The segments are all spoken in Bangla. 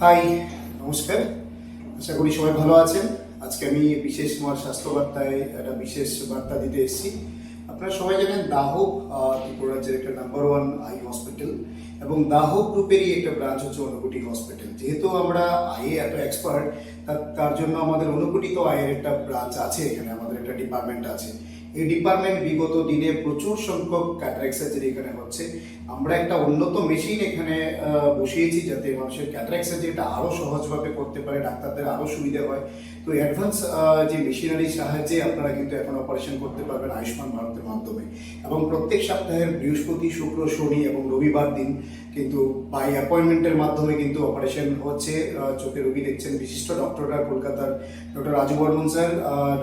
হাই, নমস্কার। আশা করি সবাই ভালো আছেন। আজকে আমি বিশেষ আমার স্বাস্থ্য বার্তায় একটা বিশেষ বার্তা দিতে এসেছি। আপনারা সবাই জানেন দাহক ত্রিপুরা রাজ্যের একটা নাম্বার ওয়ান আই হসপিটাল এবং দাহক গ্রুপেরই একটা ব্রাঞ্চ হচ্ছে অনুকুটি হসপিটাল যেহেতু আমরা আইয়ে এত এক্সপার্ট তার জন্য আমাদের অনুকুটি তো আয়ের একটা ব্রাঞ্চ আছে এখানে, আমাদের একটা ডিপার্টমেন্ট আছে। এই ডিপার্টমেন্ট বিগত দিনে প্রচুর সংখ্যক ক্যাটারাক্ট সার্জারি এখানে হচ্ছে। আমরা একটা উন্নত মেশিন এখানে বসিয়েছি যাতে মানুষের ক্যাটারাক্ট সার্জারিটা আরও সহজভাবে করতে পারে, ডাক্তারদের আরও সুবিধা হয়। তো অ্যাডভান্স যে মেশিনারির সাহায্যে আপনারা কিন্তু এখন অপারেশন করতে পারবেন আয়ুষ্মান ভারতের মাধ্যমে। এবং প্রত্যেক সপ্তাহের বৃহস্পতি, শুক্র, শনি এবং রবিবার দিন কিন্তু বাই অ্যাপয়েন্টমেন্টের মাধ্যমে কিন্তু অপারেশন হচ্ছে। চোখে রোগী দেখছেন বিশিষ্ট ডক্টররা কলকাতার doctor Raju Barman sir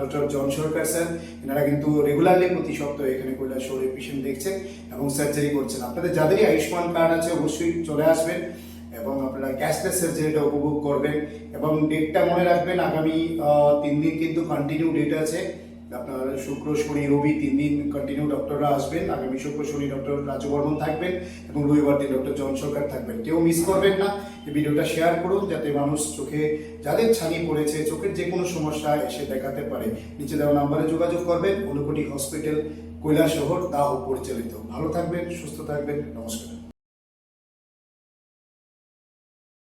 doctor John Sarkar sir এনারা কিন্তু রেগুলারলি প্রতি সপ্তাহে এখানে কৈলাস শহরে পেশেন্ট দেখছেন এবং সার্জারি করছেন। আপনাদের যাদেরই আয়ুষ্মান কার্ড আছে অবশ্যই চলে আসবেন এবং আপনারা ক্যাশলেস সার্জারিটা উপভোগ করবেন এবং ডেটটা মনে রাখবেন, আগামী তিন দিন কিন্তু কন্টিনিউ ডেট আছে। আপনার শুক্র, শনি, রবি তিন দিন কন্টিনিউ ডক্টররা আসবেন। আগামী শুক্র, শনি ডক্টর রাজু বর্মন থাকবেন এবং রবিবার দিন ডক্টর জন সরকার থাকবেন। কেউ মিস করবেন না। এই ভিডিওটা শেয়ার করুন যাতে মানুষ চোখে, যাদের ছানি পড়েছে, চোখের যে কোনো সমস্যা এসে দেখাতে পারে। নিচে দেওয়া নাম্বারে যোগাযোগ করবেন। অনুকোটি হসপিটাল কৈলাস শহর দাহ পরিচালিত। ভালো থাকবেন, সুস্থ থাকবেন। নমস্কার।